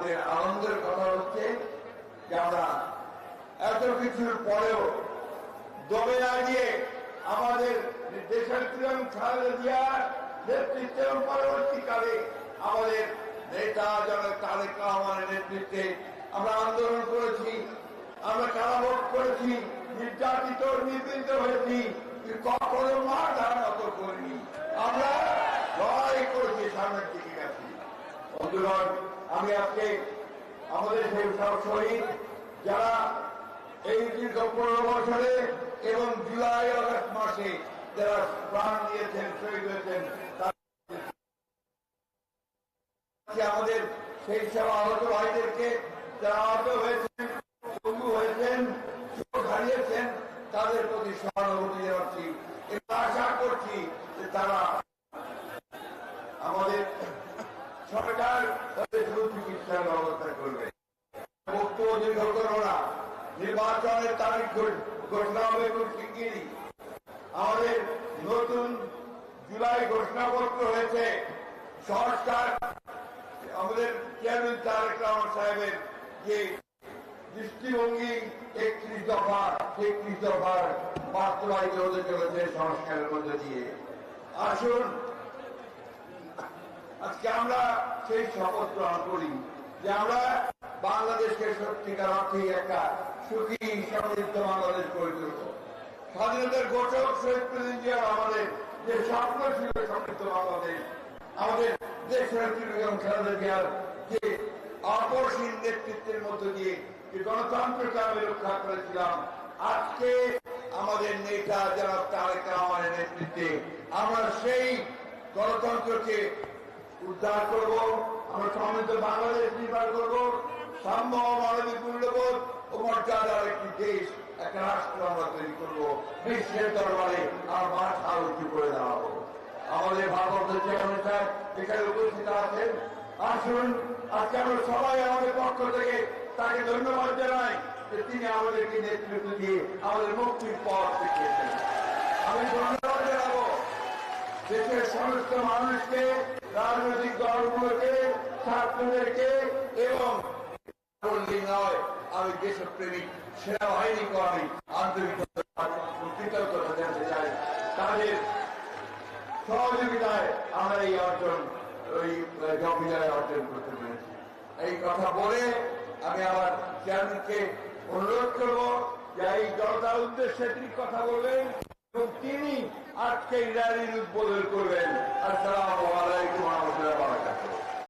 আমাদের আনন্দের কথা হচ্ছে যে আমরা এত কিছুর পরেও দমে গিয়ে আমাদের দেশের তৃণমূল খালেদা জিয়ার নেতৃত্বে পরবর্তীকালে আমাদের নেতা জনক তারেক রহমানের নেতৃত্বে আমরা আন্দোলন করেছি, আমরা কারাভোগ করেছি, নির্যাতিত, নিপীড়িত হয়েছি কখনো মা ধারণত করিনি। আমরা লড়াই করেছি সামনের দিকে। বন্ধুগণ, আমি আজকে আমাদের সেই সব শহীদ, যারা এই দীর্ঘ পনেরো বছরে এবং জুলাই আগস্ট মাসে যারা প্রাণ দিয়েছেন শহীদ হয়েছেন আমাদের সেই সব আহত ভাইদেরকে যারা আহত হয়েছেন হয়েছেন হারিয়েছেন, তাদের প্রতি সহানুভূতি জানাচ্ছি এবং আশা করছি যে তারা আমাদের সরকার তাদের সুচিকিৎসার ব্যবস্থা করবে। বক্তব্য দীর্ঘ করব না নির্বাচনের তারিখ ঘোষ- ঘোষণা হবে খুব শিগগিরই আমাদের নতুন জুলাই ঘোষণাপত্র হয়েছে। সংস্কার আমাদের চেয়ারম্যান তারেক সাহেবের যে দৃষ্টিভঙ্গি একত্রিশ দফা, একত্রিশ দফার বাস্তবায়িত হতে চলেছে সংস্কারের মধ্যে দিয়ে। আসুন আজকে আমরা সেই শপথ গ্রহণ করি যে আমরা বাংলাদেশকে সত্যিকার অর্থে একটা সুখী, সমৃদ্ধ বাংলাদেশ করে তুলব। স্বাধীনতার ঘোষক শহীদ প্রেসিডেন্ট আমাদের যে স্বপ্ন ছিল সমৃদ্ধ বাংলাদেশ, আমাদের দেশের এবং খালেদা জিয়ার যে অপরসীন নেতৃত্বের মধ্য দিয়ে যে গণতন্ত্রকে আমি রক্ষা করেছিলাম, আজকে আমাদের নেতা যারা তারেক রহমানের নেতৃত্বে আমরা সেই গণতন্ত্রকে উদ্ধার করব, আমরা সমৃদ্ধ বাংলাদেশ নির্মাণ করব, সাম্য মানবিক মূল্যবোধ ও মর্যাদার একটি দেশ, একটা রাষ্ট্র আমরা তৈরি করব। বিশ্বের দরবারে আমার মাথা উঁচু করে দাঁড়াবো। আমাদের ভারতবর্ষের চেয়ারম্যান সাহেব এখানে উপস্থিত আছেন। আসুন, আজকে আমরা সবাই আমাদের পক্ষ থেকে তাকে ধন্যবাদ জানাই যে তিনি আমাদেরকে নেতৃত্ব দিয়ে আমাদের মুক্তির পথ দেখিয়েছেন। আমি ধন্যবাদ জানাব দেশের সমস্ত মানুষকে রাজনৈতিক দলগুলোকে, ছাত্রদেরকে এবং আমি দেশপ্রেমিক জানতে চাই। তাদের সহযোগিতায় আমরা এই অর্জন, ওই অর্জন করতে পেরেছি। এই কথা বলে আমি আবার চেয়ারম্যানকে অনুরোধ করব যে এই জনতার উদ্দেশ্যে তিনি কথা বলবেন এবং তিনি আজকে এই র্যালির উদ্বোধন করবেন। আসসালামু আলাইকুম রহমতুল্লাহ